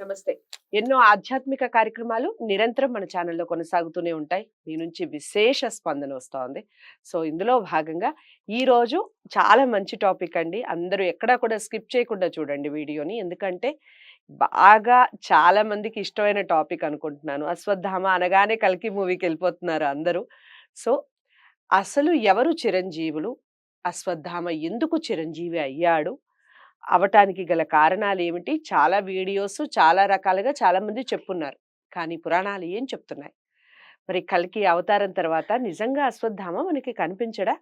నమస్తే. ఎన్నో ఆధ్యాత్మిక కార్యక్రమాలు నిరంతరం మన ఛానల్లో కొనసాగుతూనే ఉంటాయి. మీ నుంచి విశేష స్పందన వస్తోంది. సో ఇందులో భాగంగా ఈ రోజు చాలా మంచి టాపిక్ అండి. అందరూ ఎక్కడా కూడా స్కిప్ చేయకుండా చూడండి వీడియోని. ఎందుకంటే బాగా చాలా మందికి ఇష్టమైన టాపిక్ అనుకుంటున్నాను. అశ్వత్థామ అనగానే కల్కి మూవీకి వెళ్ళిపోతున్నారు అందరూ. సో అసలు ఎవరు చిరంజీవులు? అశ్వత్థామ ఎందుకు చిరంజీవి అయ్యాడు? అవటానికి గల కారణాలు ఏమిటి? చాలా వీడియోస్ చాలా రకాలుగా చాలా మంది చెప్పున్నారు. కానీ పురాణాలు ఏం చెప్తున్నాయి? మరి కల్కి అవతారం తర్వాత నిజంగా అశ్వత్థామ మనకి కనిపించడా?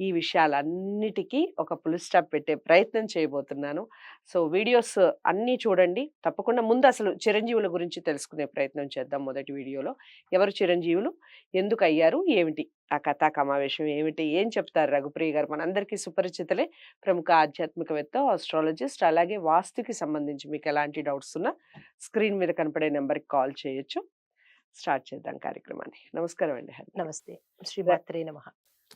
ఈ విషయాలన్నిటికీ ఒక పుల్ స్టాప్ పెట్టే ప్రయత్నం చేయబోతున్నాను. సో వీడియోస్ అన్నీ చూడండి. తప్పకుండా ముందు అసలు చిరంజీవుల గురించి తెలుసుకునే ప్రయత్నం చేద్దాం మొదటి వీడియోలో. ఎవరు చిరంజీవులు? ఎందుకు అయ్యారు? ఏమిటి? ఆ కథా కమావేశం ఏమిటి? ఏం చెప్తారు రఘుప్రియ గారు? మనందరికీ సుపరిచితులే. ప్రముఖ ఆధ్యాత్మికవేత్త ఆస్ట్రాలజిస్ట్ అలాగే వాస్తుకి సంబంధించి మీకు ఎలాంటి డౌట్స్ ఉన్నా స్క్రీన్ మీద కనపడే నెంబర్కి కాల్ చేయొచ్చు. స్టార్ట్ చేద్దాం కార్యక్రమాన్ని. నమస్కారం అండి నమస్తే. నమస్తే శ్రీమాత్రే నమ.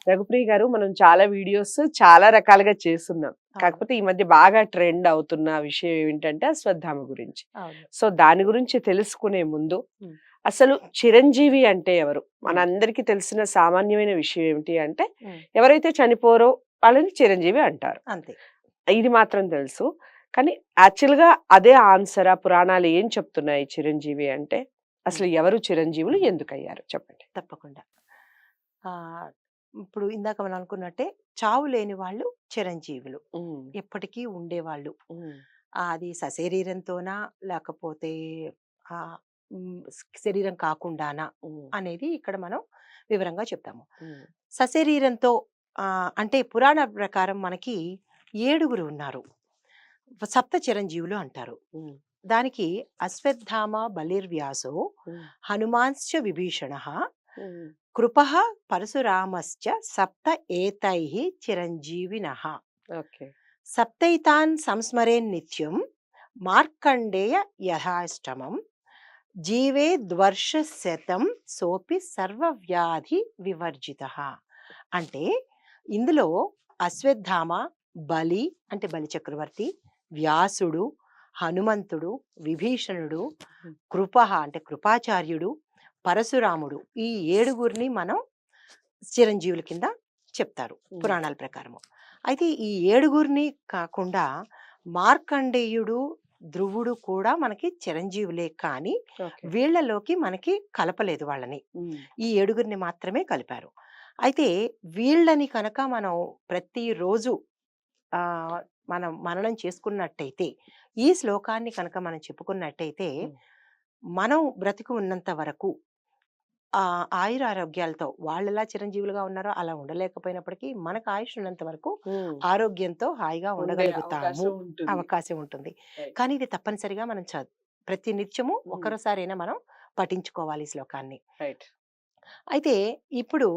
రఘుప్రియ గారు మనం చాలా వీడియోస్ చాలా రకాలుగా చేస్తున్నాం. కాకపోతే ఈ మధ్య బాగా ట్రెండ్ అవుతున్న విషయం ఏమిటంటే అశ్వత్థామ గురించి. సో దాని గురించి తెలుసుకునే ముందు. అసలు చిరంజీవి అంటే ఎవరు? మనందరికీ తెలిసిన సామాన్యమైన విషయం ఏమిటి అంటే. ఎవరైతే చనిపోరో వాళ్ళని చిరంజీవి అంటారు. అంతే. ఇది మాత్రం తెలుసు. కానీ యాక్చువల్గా అదే ఆన్సర్ ఆ పురాణాలు ఏం చెప్తున్నాయి చిరంజీవి అంటే? అసలు ఎవరు చిరంజీవులు? ఎందుకు అయ్యారు చెప్పండి. తప్పకుండా. ఇప్పుడు ఇందాక మనం అనుకున్నట్టే చావు లేని వాళ్ళు చిరంజీవులు. ఎప్పటికీ ఉండేవాళ్ళు. అది సశరీరంతోనా లేకపోతే ఆ శరీరం కాకుండానా అనేది ఇక్కడ మనం వివరంగా చెప్తాము. సశరీరంతో అంటే పురాణ ప్రకారం మనకి ఏడుగురు ఉన్నారు. సప్త చిరంజీవులు అంటారు. దానికి అశ్వత్థామ బలిర్వ్యాసో హనుమాన్శ్చ విభీషణ కృప పరశురామశ్చ సప్త ఏతై చిరంజీవిన. ఓకే. సప్తైతాన్ సంస్మరేన్ నిత్యం మార్కండేయ యథాష్టమం జీవేద్వర్ష శతం సోపి సర్వవ్యాధి వివర్జిత. అంటే ఇందులో అశ్వత్థామ బలి అంటే బలి చక్రవర్తి వ్యాసుడు హనుమంతుడు విభీషణుడు కృప అంటే కృపాచార్యుడు పరశురాముడు ఈ ఏడుగురిని మనం చిరంజీవుల కింద చెప్తారు. పురాణాల ప్రకారము. అయితే ఈ ఏడుగురిని కాకుండా మార్కండేయుడు ధ్రువుడు కూడా మనకి చిరంజీవులే కానీ వీళ్ళలోకి మనకి కలపలేదు వాళ్ళని. ఈ ఏడుగురిని మాత్రమే కలిపారు. అయితే వీళ్ళని కనుక మనం ప్రతిరోజు ఆ మనం మననం చేసుకున్నట్టయితే ఈ శ్లోకాన్ని కనుక మనం చెప్పుకున్నట్టయితే. మనం బ్రతికి ఉన్నంత వరకు ఆ ఆయుర ఆరోగ్యాలతో వాళ్ళు ఎలా చిరంజీవులుగా ఉన్నారో అలా ఉండలేకపోయినప్పటికీ మనకు ఆయుష్ ఉన్నంత వరకు ఆరోగ్యంతో హాయిగా ఉండగలుగుతాము అవకాశం ఉంటుంది. కానీ ఇది తప్పనిసరిగా మనం చ- ప్రతి నిత్యము మ్మ్. ఒక్కరోసారైనా మనం పఠించుకోవాలి ఈ శ్లోకాన్ని. రైట్. అయితే ఇప్పుడు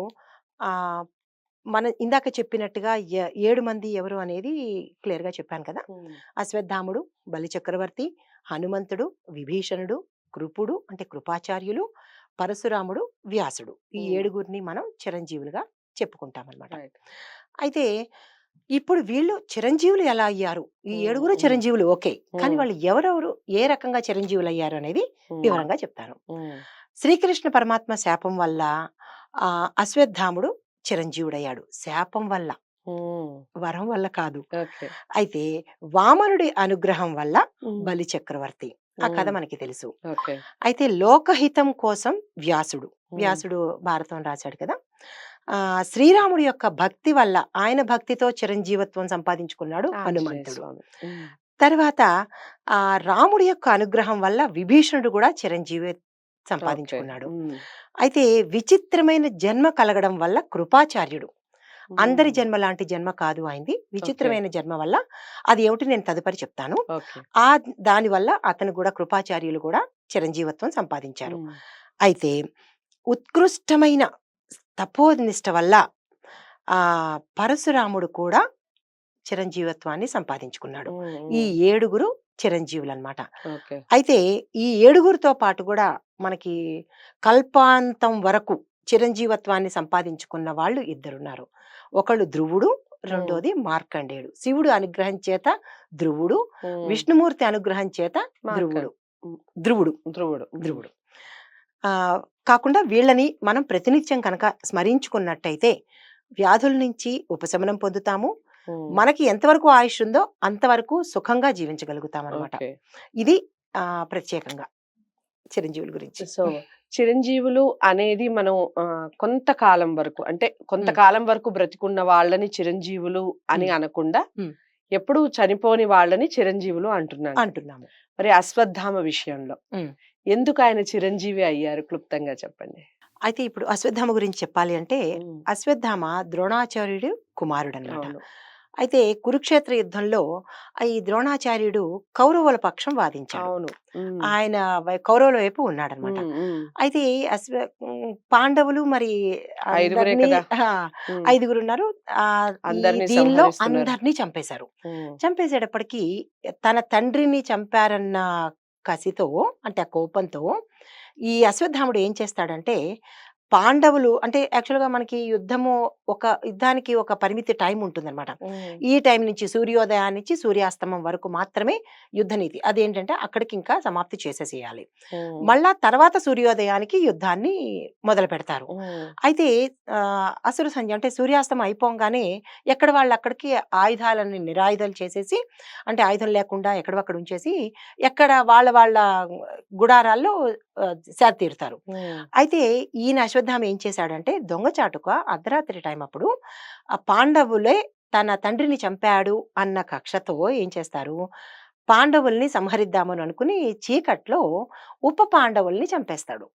ఆ మన ఇందాక చెప్పినట్టుగా ఏ- ఏడు మంది ఎవరు అనేది క్లియర్గా చెప్పాను కదా! అశ్వత్థాముడు బలి చక్రవర్తి హనుమంతుడు విభీషణుడు కృపుడు అంటే కృపాచార్యులు పరశురాముడు వ్యాసుడు. ఈ. ఏడుగురిని మనం చిరంజీవులుగా చెప్పుకుంటాం అనమాట అయితే ఇప్పుడు వీళ్ళు చిరంజీవులు ఎలా అయ్యారు? ఈ ఏడుగురు. చిరంజీవులు ఓకే. కానీ. వాళ్ళు ఎవరెవరు? ఏ రకంగా చిరంజీవులు అయ్యారు అనేది వివరంగా చెప్తాను. శ్రీకృష్ణ పరమాత్మ శాపం వల్ల ఆ అశ్వత్థాముడు చిరంజీవుడయ్యాడు. శాపం వల్ల. వరం వల్ల కాదు. అయితే వామనుడి అనుగ్రహం వల్ల బలి చక్రవర్తి. ఆ కథ మనకి తెలుసు. అయితే లోకహితం కోసం వ్యాసుడు వ్యాసుడు భారతం రాశాడు కదా! ఆ శ్రీరాముడి యొక్క భక్తి వల్ల ఆయన భక్తితో చిరంజీవత్వం సంపాదించుకున్నాడు హనుమంతుడు. తర్వాత ఆ రాముడి యొక్క అనుగ్రహం వల్ల విభీషణుడు కూడా చిరంజీవి సంపాదించుకున్నాడు. అయితే విచిత్రమైన జన్మ కలగడం వల్ల కృపాచార్యుడు అందరి జన్మ లాంటి జన్మ కాదు అయింది విచిత్రమైన జన్మ వల్ల అది ఏమిటి నేను తదుపరి చెప్తాను. ఆ దాని వల్ల అతను కూడా కృపాచార్యులు కూడా చిరంజీవత్వం సంపాదించారు. అయితే ఉత్కృష్టమైన తపోనిష్ట వల్ల ఆ పరశురాముడు కూడా చిరంజీవత్వాన్ని సంపాదించుకున్నాడు. ఈ ఏడుగురు చిరంజీవులు అన్నమాట ఓకే. అయితే ఈ ఏడుగురితో పాటు కూడా మనకి కల్పాంతం వరకు చిరంజీవత్వాన్ని సంపాదించుకున్న వాళ్ళు ఇద్దరున్నారు. ఒకళ్ళు ధ్రువుడు రెండోది మార్కండేయుడు. శివుడు అనుగ్రహం చేత ధ్రువుడు విష్ణుమూర్తి అనుగ్రహం చేత ధ్రువుడు. ధ్రువుడు. ధ్రువుడు. ధ్రువుడు. ఆ, కాకుండా వీళ్ళని మనం ప్రతినిత్యం కనుక స్మరించుకున్నట్టయితే వ్యాధుల నుంచి ఉపశమనం పొందుతాము. మనకి ఎంతవరకు ఆయుష్ ఉందో అంతవరకు సుఖంగా జీవించగలుగుతాం అనమాట. ఇది ఆ ప్రత్యేకంగా చిరంజీవుల గురించి. సో చిరంజీవులు అనేది మనం కొంతకాలం వరకు అంటే కొంతకాలం వరకు బ్రతికున్న వాళ్ళని చిరంజీవులు అని. అనకుండా. ఎప్పుడు చనిపోని వాళ్ళని చిరంజీవులు అంటున్నాను అంటున్నాము మరి అశ్వత్థామ విషయంలో. ఎందుకు ఆయన చిరంజీవి అయ్యారు క్లుప్తంగా చెప్పండి అయితే ఇప్పుడు అశ్వత్థామ గురించి చెప్పాలి అంటే. అశ్వత్థామ ద్రోణాచార్యుడు కుమారుడు అవును. అయితే కురుక్షేత్ర యుద్ధంలో ఆ ఈ ద్రోణాచార్యుడు కౌరవుల పక్షం వాదించాడు అవును. ఆయన వై- కౌరవుల వైపు ఉన్నాడనమాట. అయితే అశ్వ పాండవులు మరి ఐదుగురే అందరినీ- కదా. ఆ, ఉమ్. ఐదుగురు ఉన్నారు ఆ, ఈ అందరినీ దీనిలో సంహరిస్తున్నారు. అందరినీ చంపేశారు ఉమ్. చంపేసేటప్పటికి తన తండ్రిని చంపారన్న కసితో అంటే ఆ కోపంతో ఈ అశ్వత్థాముడు ఏం చేస్తాడంటే పాండవులు అంటే యాక్చువల్గా మనకి యుద్ధము ఒక యుద్ధానికి ఒక పరిమితి టైం ఉంటుందన్నమాట. ఈ టైం నుంచి సూర్యోదయాన్నించి సూర్యాస్తమం వరకు మాత్రమే యుద్ధ నీతి అదేంటంటే అక్కడికి ఇంకా సమాప్తి చేసేసేయాలి. మళ్ళా తర్వాత సూర్యోదయానికి యుద్ధాన్ని మొదలు పెడతారు. అయితే అసుర సంధ్య అంటే సూర్యాస్తం అయిపోగానే ఎక్కడ వాళ్ళు అక్కడికి ఆయుధాలని నిరాయుధాలు చేసేసి అంటే ఆయుధం లేకుండా ఎక్కడవక్కడ ఉంచేసి ఎక్కడ వాళ్ళ వాళ్ళ గుడారాల్లో సేద తీరుతారు. అయితే ఈయన అశ్వత్థామ ఏం చేశాడంటే దొంగచాటుక అర్ధరాత్రి టైం అప్పుడు ఆ పాండవులే తన తండ్రిని చంపాడు అన్న కక్షతో ఏం చేస్తారు పాండవుల్ని సంహరిద్దామని అనుకుని చీకట్లో ఉప పాండవుల్ని చంపేస్తాడు.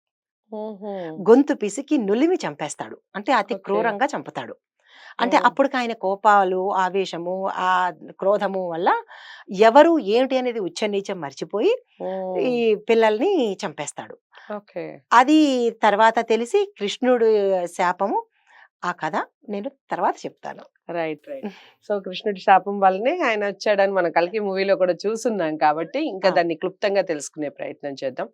గొంతు పిసికి నులిమి చంపేస్తాడు అంటే అతి. క్రూరంగా చంపుతాడు అంటే. అప్పటికి ఆయన కోపాలు ఆవేశము ఆ క్రోధము వల్ల ఎవరు ఏమిటి అనేది ఉచ్చనీచం మర్చిపోయి. ఈ పిల్లల్ని చంపేస్తాడు ఓకే అది తర్వాత తెలిసి కృష్ణుడు శాపము ఆ కథ నేను తర్వాత చెప్తాను. Right right. సో కృష్ణుడి శాపం వల్లనే ఆయన వచ్చాడని మన కలికి మూవీలో కూడా చూస్తున్నాం కాబట్టి ఇంకా. దాన్ని క్లుప్తంగా తెలుసుకునే ప్రయత్నం చేద్దాం.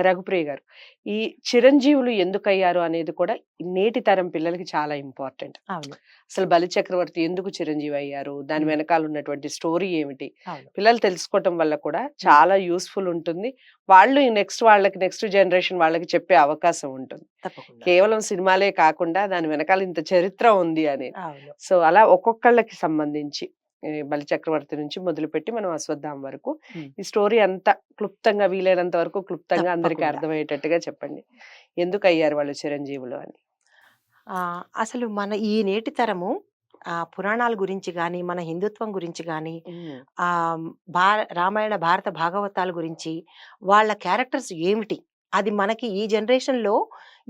రఘుప్రియ గారు ఈ చిరంజీవులు ఎందుకు అయ్యారు అనేది కూడా నేటి తరం పిల్లలకి చాలా ఇంపార్టెంట్. అసలు బలి చక్రవర్తి ఎందుకు చిరంజీవి అయ్యారు? దాని. వెనకాల ఉన్నటువంటి స్టోరీ ఏమిటి? పిల్లలు తెలుసుకోవటం వల్ల కూడా చాలా యూస్ఫుల్ ఉంటుంది. వాళ్ళు నెక్స్ట్ వాళ్ళకి నెక్స్ట్ జనరేషన్ వాళ్ళకి చెప్పే అవకాశం ఉంటుంది. కేవలం సినిమాలే కాకుండా దాని వెనకాల ఇంత చరిత్ర ఉంది అని. సో అలా ఒక్కొక్కళ్ళకి సంబంధించి ఈ బలి చక్రవర్తి నుంచి మొదలుపెట్టి మనం అశ్వత్థాం వరకు. ఈ స్టోరీ అంతా క్లుప్తంగా వీలైనంత వరకు క్లుప్తంగా అందరికి. అర్థమయ్యేటట్టుగా చెప్పండి. ఎందుకు అయ్యారు వాళ్ళు చిరంజీవులు అని? ఆ, అసలు మన ఈ నేటి తరము ఆ పురాణాల గురించి కానీ మన హిందుత్వం గురించి కానీ ఆ భార రామాయణ భారత భాగవతాల గురించి వాళ్ళ క్యారెక్టర్స్ ఏమిటి? అది మనకి ఈ జనరేషన్లో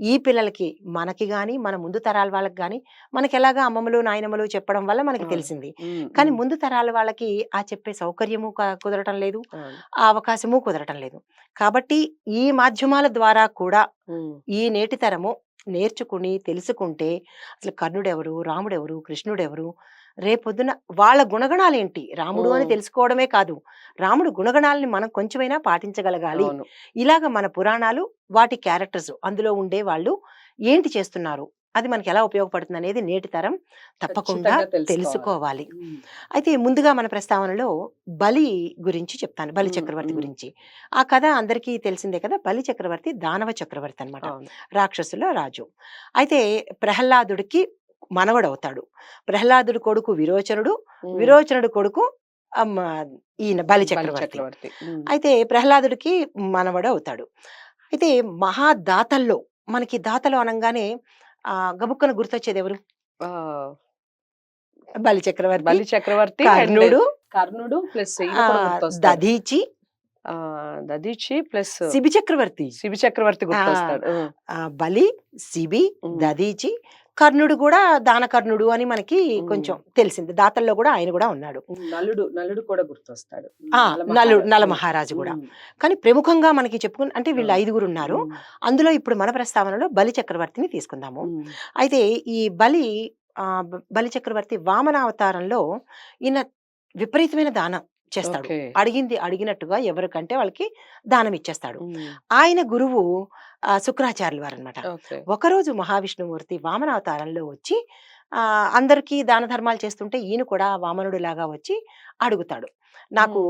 ఈ పిల్లలకి మనకి కానీ మన ముందు తరాల వాళ్ళకి కానీ మనకి ఎలాగా అమ్మమ్మలు నాయనమ్మలు చెప్పడం వల్ల మనకి. తెలిసింది. కానీ. ముందు తరాల వాళ్ళకి ఆ చెప్పే సౌకర్యము కుదరటం లేదు. ఆ అవకాశము కుదరటం లేదు కాబట్టి ఈ మాధ్యమాల ద్వారా కూడా. ఈ నేటి తరము నేర్చుకుని తెలుసుకుంటే అసలు కర్ణుడెవరు రాముడెవరు కృష్ణుడెవరు రేపొద్దున వాళ్ళ గుణగణాలేంటి? రాముడు అని. తెలుసుకోవడమే కాదు. రాముడు గుణగణాలని మనం కొంచెమైనా పాటించగలగాలి. ఇలాగ మన పురాణాలు వాటి క్యారెక్టర్స్ అందులో ఉండే వాళ్ళు ఏంటి చేస్తున్నారు? అది మనకి ఎలా ఉపయోగపడుతుంది అనేది నేటి తరం తప్పకుండా తెలుసుకోవాలి. అయితే ముందుగా మన ప్రస్తావనలో బలి గురించి చెప్తాను బలి చక్రవర్తి. గురించి. ఆ కథ అందరికీ తెలిసిందే కదా బలి చక్రవర్తి దానవ చక్రవర్తి అన్నమాట. అవును. రాక్షసుల రాజు. అయితే ప్రహ్లాదుడికి మనవడవుతాడు. ప్రహ్లాదుడి కొడుకు విరోచనుడు. విరోచనుడు కొడుకు ఈయన బలి చక్రవర్తి. అయితే ప్రహ్లాదుడికి మనవడు అవుతాడు అయితే మహాదాతల్లో మనకి దాతలు అనగానే ఆ గబుక్కన గుర్తొచ్చేది ఎవరు? ఆ, బలి చక్రవర్తి బలి చక్రవర్తి కర్ణుడు కర్ణుడు ప్లస్ దధీచి దదీచి ప్లస్ శిబి చక్రవర్తి. శిబి చక్రవర్తి గుర్తొస్తాడు. బలి శిబి. దధీచి కర్ణుడు కూడా దానకర్ణుడు అని మనకి. కొంచెం తెలిసింది దాతల్లో కూడా ఆయన కూడా ఉన్నాడు నలుడు నలుడు కూడా గుర్తొస్తాడు ఆ నల నలు మహారాజు. కూడా. కానీ ప్రముఖంగా మనకి చెప్పుకుని అంటే వీళ్ళు. ఐదుగురు ఉన్నారు. అందులో ఇప్పుడు మన ప్రస్తావనలో బలి చక్రవర్తిని తీసుకుందాము. అయితే ఈ బలి బలి చక్రవర్తి వామన అవతారంలో ఈయన విపరీతమైన దానం చేస్తాడు. అడిగింది అడిగినట్టుగా ఎవరికంటే వాళ్ళకి దానం ఇచ్చేస్తాడు. ఆయన గురువు శుక్రాచార్యులు వారు అనమాట ఒకరోజు మహావిష్ణుమూర్తి వామన అవతారంలో వచ్చి ఆ అందరికీ దాన ధర్మాలు చేస్తుంటే ఈయన కూడా వామనుడు లాగా వచ్చి అడుగుతాడు. నాకు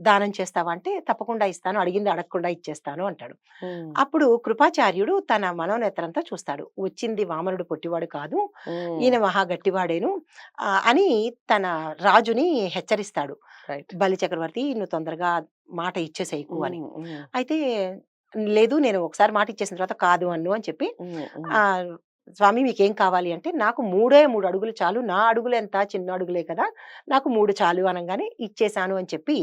దానం చేస్తావా అంటే తప్పకుండా ఇస్తాను. అడిగింది అడగకుండా ఇచ్చేస్తాను అంటాడు. అప్పుడు కృపాచార్యుడు తన మనోనేత్రంతో చూస్తాడు. వచ్చింది వామనుడు పొట్టివాడు కాదు. ఈయన మహా గట్టివాడేను. అని తన రాజుని హెచ్చరిస్తాడు. బలి చక్రవర్తి నువ్వు తొందరగా మాట ఇచ్చేసేయకు అని. అయితే లేదు నేను ఒకసారి మాట ఇచ్చేసిన తర్వాత కాదు అన్ను అని చెప్పి ఆ స్వామి మీకేం కావాలి అంటే నాకు మూడే మూడు అడుగులు చాలు. నా అడుగులు ఎంత చిన్న అడుగులే కదా. నాకు మూడు చాలు అనగానే ఇచ్చేశాను అని చెప్పి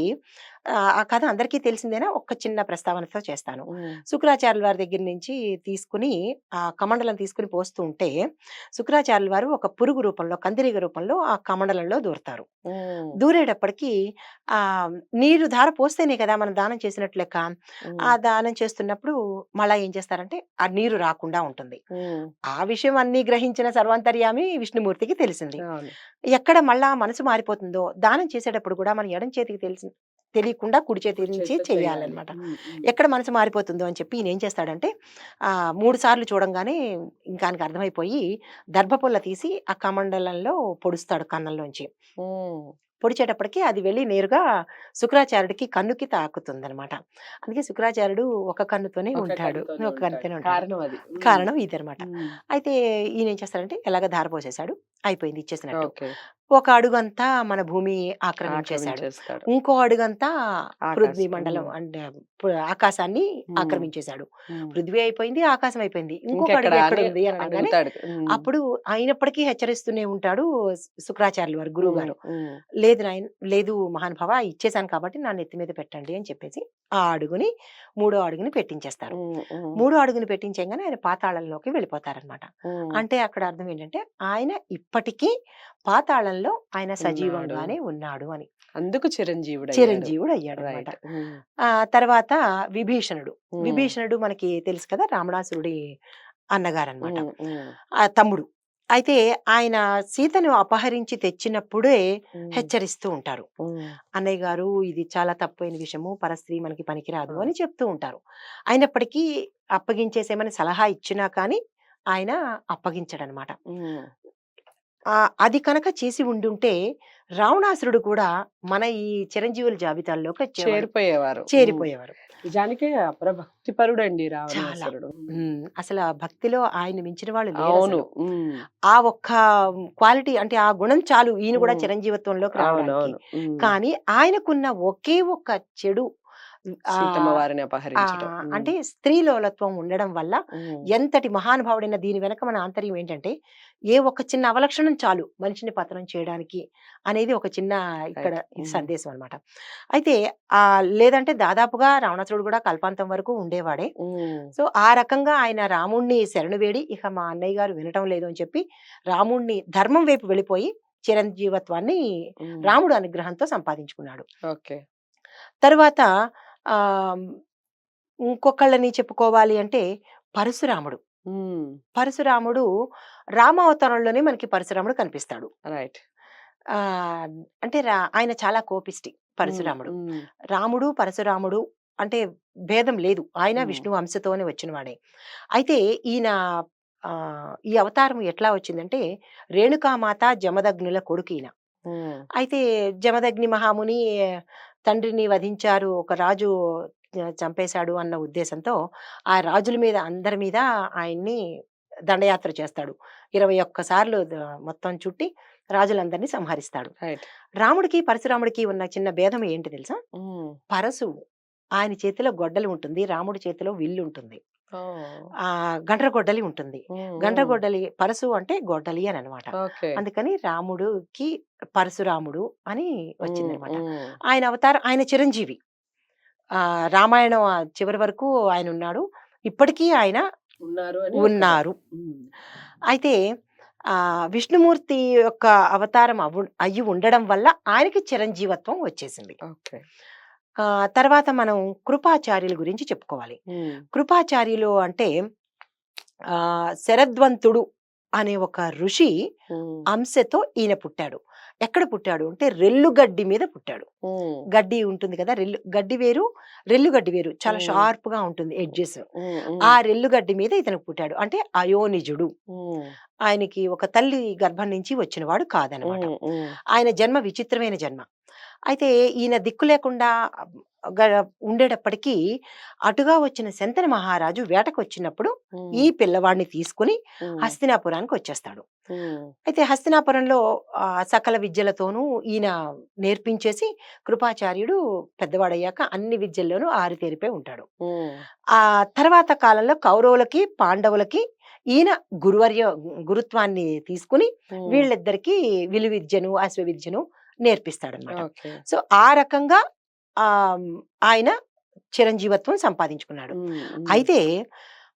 ఆ, కథ అందరికీ తెలిసిందేనా? ఒక్క చిన్న ప్రస్తావనతో చేస్తాను. శుక్రాచార్యుల వారి దగ్గర నుంచి తీసుకుని ఆ కమండలం తీసుకుని పోస్తూ ఉంటే శుక్రాచార్యుల వారు ఒక పురుగు రూపంలో కందిరీగ రూపంలో ఆ కమండలంలో దూరతారు. దూరేటప్పటికి ఆ నీరు ధార పోస్తేనే కదా మనం దానం చేసినట్లు లెక్క. ఆ దానం చేస్తున్నప్పుడు మళ్ళా ఏం చేస్తారంటే ఆ నీరు రాకుండా ఉంటుంది. ఆ విషయం అన్ని గ్రహించిన సర్వాంతర్యామి విష్ణుమూర్తికి తెలిసింది. ఎక్కడ మళ్ళా మనసు మారిపోతుందో దానం చేసేటప్పుడు కూడా మన ఎడం చేతికి తెలిసి తెలియకుండా కుడి చేతి నుంచి చేయాలన్నమాట ఎక్కడ మనసు మారిపోతుందో అని చెప్పి ఈయన ఏం చేస్తాడంటే ఆ మూడు సార్లు చూడంగానే ఇంకా ఆయనకి అర్థమైపోయి దర్భపుల్ల తీసి ఆ కమండలంలో పొడుస్తాడు కన్నంలోంచి. పొడిచేటప్పటికి అది వెళ్ళి నేరుగా శుక్రాచార్యుడికి కన్నుకి తాకుతుంది అనమాట అందుకే శుక్రాచార్యుడు ఒక కన్నుతోనే ఉంటాడు. ఒక కన్నుతోనే ఉంటాడు. కారణం ఇదనమాట ఉమ్, అయితే ఈయన ఏం చేస్తాడంటే ఎలాగ ధార పోసేశాడు అయిపోయింది ఇచ్చేసినట్టు. ఒక అడుగంతా మన భూమి ఆక్రమించేశాడు. ఆక్రమించేస్తాడు. ఇంకో అడుగంతా పృథ్వీ. మండలం అంటే పు- ఆకాశాన్ని ఉమ్, ఆక్రమించేశాడు. ఉమ్. పృథ్వీ అయిపోయింది ఆకాశం అయిపోయింది. ఇంకొక ఇంకెక్కడ అడుగు ఎక్కడ అని ఉంది అని అనగానే అడుగుతాడు ఉమ్, అప్పుడు అయినప్పటికీ హెచ్చరిస్తూనే ఉంటాడు శుక్రాచార్యులు వారు గురువు గారు ఉమ్, లేదు నాయన లేదు మహానుభావ ఇచ్చేసాను కాబట్టి నా నెత్తి మీద పెట్టండి అని చెప్పేసి ఆ అడుగుని మూడో అడుగుని పెట్టించేస్తారు. మూడో అడుగుని పెట్టించగానే ఆయన పాతాళంలోకి వెళ్ళిపోతారనమాట. అంటే అక్కడ అర్థం ఏంటంటే ఆయన ఇప్పటికీ పాతాళంలో ఆయన సజీవంగానే ఉన్నాడు అని. అందుకు చిరంజీవుడు చిరంజీవుడు అయ్యాడు అనమాట ఆ తర్వాత విభీషణుడు. విభీషణుడు మనకి తెలుసు కదా రావణాసురుడి అన్నగారు అనమాట ఆ తమ్ముడు. అయితే ఆయన సీతను అపహరించి తెచ్చినప్పుడే హెచ్చరిస్తూ ఉంటారు. అన్నయ్య గారు ఇది చాలా తప్పైన విషయము. పరస్త్రీ మనకి పనికిరాదు అని చెప్తూ ఉంటారు. అయినప్పటికీ అప్పగించేసేమని సలహా ఇచ్చినా కానీ ఆయన అప్పగించడనమాట. ఆ! అది కనుక చేసి ఉండుంటే రావణాసురుడు కూడా మన ఈ చిరంజీవుల జాబితాల్లోకి వచ్చేవాడు. చేరిపోయేవారు. చేరిపోయేవారు. నిజానికే అప్రభక్తి పరుడు అండి రావణాసురుడు అసలు ఆ భక్తిలో ఆయన మించిన వాళ్ళు అవును. ఆ ఒక్క క్వాలిటీ అంటే ఆ గుణం చాలు. ఈయన కూడా. చిరంజీవత్వంలోకి రావడానికి. కానీ ఆయనకున్న ఒకే ఒక్క చెడు ఆ, సీతమ్మ వారిని ఆ, అపహరించడం అంటే స్త్రీలోలత్వం ఉండడం వల్ల ఎంతటి మహానుభావుడైన దీని వెనక మన ఆంతర్యం ఏంటంటే ఏ ఒక్క చిన్న అవలక్షణం చాలు మనిషిని పతనం చేయడానికి అనేది ఒక చిన్న ఇక్కడ. సందేశం అన్నమాట. అయితే ఆ లేదంటే దాదాపుగా రావణాసురుడు కూడా కల్పాంతం వరకు ఉండేవాడే. సో ఆ రకంగా ఆయన రాముణ్ణి శరణు వేడి ఇక మా అన్నయ్య గారు వినటం లేదు అని చెప్పి రాముణ్ణి ధర్మం వైపు వెళ్ళిపోయి చిరంజీవత్వాన్ని రాముడు అనుగ్రహంతో సంపాదించుకున్నాడు. ఓకే. తర్వాత ఇంకొకళ్ళని చెప్పుకోవాలి అంటే పరశురాముడు. పరశురాముడు రామావతారంలోనే మనకి పరశురాముడు కనిపిస్తాడు. రైట్. ఆ అంటే రా- ఆయన చాలా కోపిష్టి పరశురాముడు. రాముడు పరశురాముడు అంటే భేదం లేదు. ఆయన మ్మ్. విష్ణు వంశతోనే వచ్చినవాడే. అయితే ఈయన ఆ ఈ అవతారం ఎట్లా వచ్చిందంటే రేణుకామాత జమదగ్నుల కొడుకు ఈయన అయితే జమదగ్ని మహాముని తండ్రిని వధించారు ఒక రాజు చంపేశాడు అన్న ఉద్దేశంతో ఆ రాజుల మీద అందరి మీద ఆయన్ని దండయాత్ర చేస్తాడు. ఇరవై ఒక్క సార్లు ద- మొత్తం చుట్టి రాజులందరినీ సంహరిస్తాడు. రాముడికి పరశురాముడికి ఉన్న చిన్న భేదం ఏంటి తెలుసా? పరశు ఆయన చేతిలో గొడ్డలి ఉంటుంది రాముడి చేతిలో విల్లు ఉంటుంది ఆ గండ్ర గొడ్డలి ఉంటుంది. ఉమ్, గండ్ర ఉమ్, గొడ్డలి పరశు అంటే గొడ్డలి అని అనమాట అందుకని రాముడుకి పరశురాముడు అని వచ్చిందనమాట. ఉమ్, ఉమ్, ఆయన అవతారం ఆయన చిరంజీవి. ఆ రామాయణం చివరి వరకు ఆయన ఉన్నాడు. ఇప్పటికీ ఆయన ఉన్నారు ఉన్నారు. అయితే ఆ విష్ణుమూర్తి యొక్క అవతారం అవు అయ్యి ఉండడం వల్ల ఆయనకి చిరంజీవత్వం వచ్చేసింది. ఆ తర్వాత మనం కృపాచార్యుల గురించి చెప్పుకోవాలి. కృపాచార్యులు అంటే ఆ శరద్వంతుడు అనే ఒక ఋషి అంశతో ఈయన పుట్టాడు. ఎక్కడ పుట్టాడు అంటే రెల్లు గడ్డి మీద పుట్టాడు. గడ్డి ఉంటుంది కదా రెల్లు గడ్డి వేరు రెల్లు గడ్డి వేరు. చాలా. షార్ప్గా ఉంటుంది ఎడ్జెస్. ఆ రెల్లు గడ్డి మీద ఇతనికి పుట్టాడు. అంటే అయోనిజుడు. ఆయనకి ఒక తల్లి గర్భం నుంచి వచ్చినవాడు కాదనమాట. ఆయన జన్మ విచిత్రమైన జన్మ. అయితే ఈయన దిక్కు లేకుండా గ- ఉండేటప్పటికీ అటుగా వచ్చిన శంతన మహారాజు వేటకు వచ్చినప్పుడు ఈ పిల్లవాడిని తీసుకుని హస్తినాపురానికి వచ్చేస్తాడు. అయితే హస్తినాపురంలో ఆ, సకల విద్యలతోనూ ఈయన నేర్పించేసి కృపాచార్యుడు పెద్దవాడయ్యాక అన్ని విద్యల్లోనూ ఆరితేరిపోయి ఉంటాడు. ఆ తర్వాత కాలంలో కౌరవులకి పాండవులకి ఈయన గురువర్య గురుత్వాన్ని తీసుకుని వీళ్ళిద్దరికి విలు విద్యను అశ్వ విద్యను నేర్పిస్తాడనమాట. సో ఆ రకంగా ఆ ఆయన చిరంజీవత్వం సంపాదించుకున్నాడు. అయితే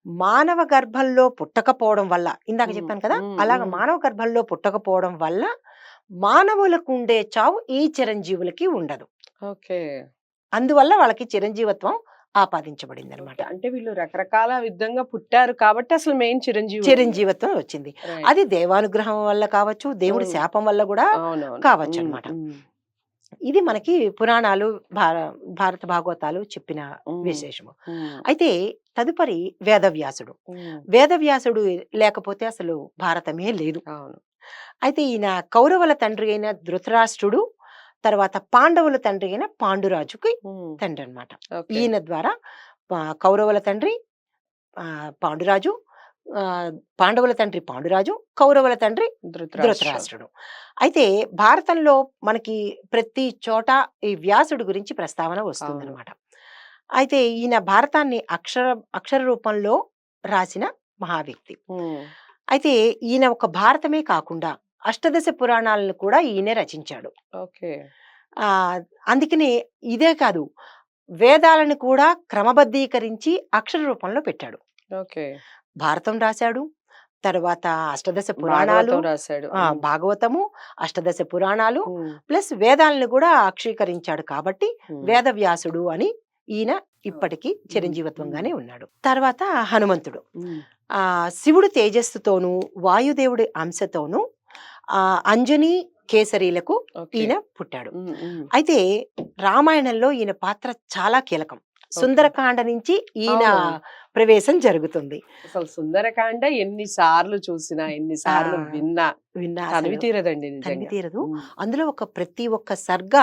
మానవ గర్భంలో పుట్టకపోవడం వల్ల ఇందాక. చెప్పాను కదా అలాగ. మానవ గర్భంలో పుట్టకపోవడం వల్ల మానవులకు ఉండే చావు ఈ చిరంజీవులకి ఉండదు. ఓకే. అందువల్ల వాళ్ళకి చిరంజీవత్వం ఆపాదించబడింది అనమాట అంటే వీళ్ళు రకరకాల విధంగా పుట్టారు కాబట్టి అసలు మెయిన్ చిరంజీవి చిరంజీవత్వం వచ్చింది. అది దేవానుగ్రహం వల్ల కావచ్చు దేవుడి మ్మ్. శాపం వల్ల కూడా. కావచ్చు ఉమ్, అన్నమాట. ఉమ్, ఇది మనకి పురాణాలు భార భారత భాగవతాలు చెప్పిన విశేషము. అయితే తదుపరి వేదవ్యాసుడు. వేదవ్యాసుడు లేకపోతే అసలు భారతమే లేదు. అయితే ఈయన కౌరవుల తండ్రి అయిన ధృతరాష్ట్రుడు తర్వాత పాండవుల తండ్రి అయిన పాండురాజుకి తండ్రి అన్నమాట ఓకే. ఈయన ద్వారా కౌరవుల తండ్రి పాండురాజు ఆ, పాండవుల తండ్రి పాండురాజు కౌరవుల తండ్రి ధృతరాష్ట్ర. ధృతరాష్ట్రుడు. అయితే భారతంలో మనకి ప్రతి చోట ఈ వ్యాసుడు గురించి ప్రస్తావన వస్తుందన్నమాట. అయితే ఈయన భారతాన్ని అక్షర అక్షర రూపంలో రాసిన మహావ్యక్తి. అయితే ఈయన ఒక భారతమే కాకుండా అష్టదశ పురాణాలను కూడా ఈయనే రచించాడు. ఓకే. ఆ అందుకనే ఇదే కాదు వేదాలను కూడా క్రమబద్ధీకరించి అక్షర రూపంలో పెట్టాడు. ఓకే. భారతం రాశాడు తర్వాత అష్టదశ పురాణాలు రాశాడు. భాగవతము అష్టదశ పురాణాలు ప్లస్ వేదాలను కూడా అక్షీకరించాడు కాబట్టి ఉమ్, వేదవ్యాసుడు అని ఈయన ఇప్పటికీ చిరంజీవత్వంగానే ఉన్నాడు. తర్వాత హనుమంతుడు. ఆ శివుడు తేజస్సుతోనూ వాయుదేవుడి అంశతోనూ అంజని కేసరీలకు. ఈయన పుట్టాడు. అయితే రామాయణంలో ఈయన పాత్ర చాలా కీలకం. సుందరకాండ నుంచి ఈయన. ప్రవేశం జరుగుతుంది. అసలు సుందరకాండ ఎన్ని సార్లు చూసినా ఎన్ని సార్లు విన్నా విన్నా తనివి తీరదండి తనివి తీరదు అందులో ఒక ప్రతి ఒక్క సర్గ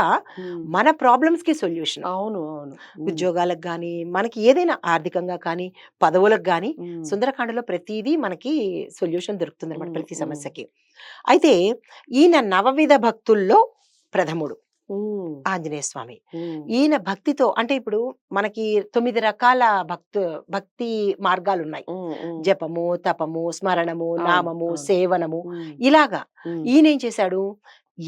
మన ప్రాబ్లమ్స్కి సొల్యూషన్. అవును అవును. ఉద్యోగాలకు కానీ మనకి ఏదైనా ఆర్థికంగా కానీ పదవులకు కానీ సుందరకాండలో ప్రతిదీ మనకి సొల్యూషన్ దొరుకుతుంది అనమాట ప్రతి. సమస్యకి. అయితే ఈయన నవవిధ భక్తుల్లో ప్రథముడు ఆంజనేయ స్వామి ఈయన భక్తితో అంటే ఇప్పుడు మనకి తొమ్మిది రకాల భక్తు భక్తి మార్గాలు ఉన్నాయి జపము తపము స్మరణము నామము. సేవనము ఇలాగా ఈయన ఏం చేశాడు?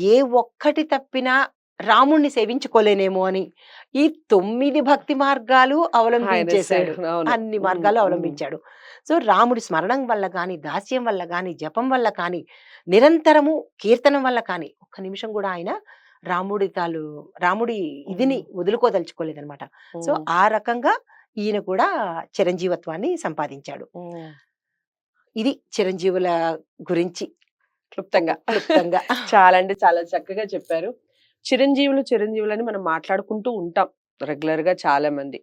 ఏ ఒక్కటి తప్పినా రాముణ్ణి సేవించుకోలేనేమో అని. ఈ తొమ్మిది భక్తి మార్గాలు అవలంబించేశాడు. అన్ని మార్గాలు అవలంబించాడు. సో రాముడి స్మరణం వల్ల కానీ దాస్యం వల్ల కానీ జపం వల్ల కానీ నిరంతరము కీర్తనం వల్ల కానీ ఒక్క నిమిషం కూడా ఆయన రాముడి తాలు రాముడి ఇదిని ఉమ్. వదులుకోదలుచుకోలేదన్నమాట సో ఆ రకంగా ఈయన కూడా చిరంజీవత్వాన్ని సంపాదించాడు. ఇది చిరంజీవుల గురించి. క్లుప్తంగా. క్లుప్తంగా. చాలా అంటే చాలా చక్కగా చెప్పారు. చిరంజీవులు చిరంజీవులని మనం మాట్లాడుకుంటూ ఉంటాం రెగ్యులర్గా చాలామంది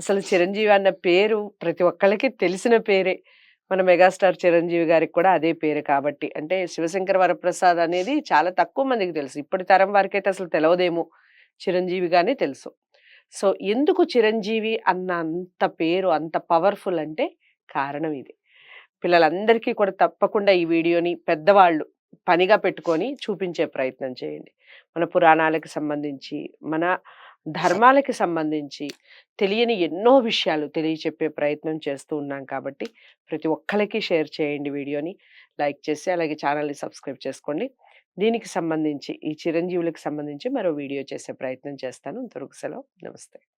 అసలు చిరంజీవి అన్న పేరు ప్రతి ఒక్కళ్ళకి తెలిసిన పేరే. మన మెగాస్టార్ చిరంజీవి గారికి కూడా అదే పేరు కాబట్టి. అంటే శివశంకర వరప్రసాద్ అనేది చాలా తక్కువ మందికి తెలుసు. ఇప్పటి తరం వారికి అయితే అసలు తెలియదేమో చిరంజీవిగానే తెలుసు. సో ఎందుకు చిరంజీవి అన్న అంత పేరు అంత పవర్ఫుల్ అంటే కారణం ఇది. పిల్లలందరికీ కూడా తప్పకుండా ఈ వీడియోని పెద్దవాళ్ళు పనిగా పెట్టుకొని చూపించే ప్రయత్నం చేయండి. మన పురాణాలకు సంబంధించి మన ధర్మాలకి సంబంధించి తెలియని ఎన్నో విషయాలు తెలియచెప్పే ప్రయత్నం చేస్తూ ఉన్నాం కాబట్టి ప్రతి ఒక్కరికి షేర్ చేయండి వీడియోని లైక్ చేసి అలాగే ఛానల్ని సబ్స్క్రైబ్ చేసుకోండి. దీనికి సంబంధించి ఈ చిరంజీవులకు సంబంధించి మరో వీడియో చేసే ప్రయత్నం చేస్తాను. దొరుకు సెలవు. నమస్తే.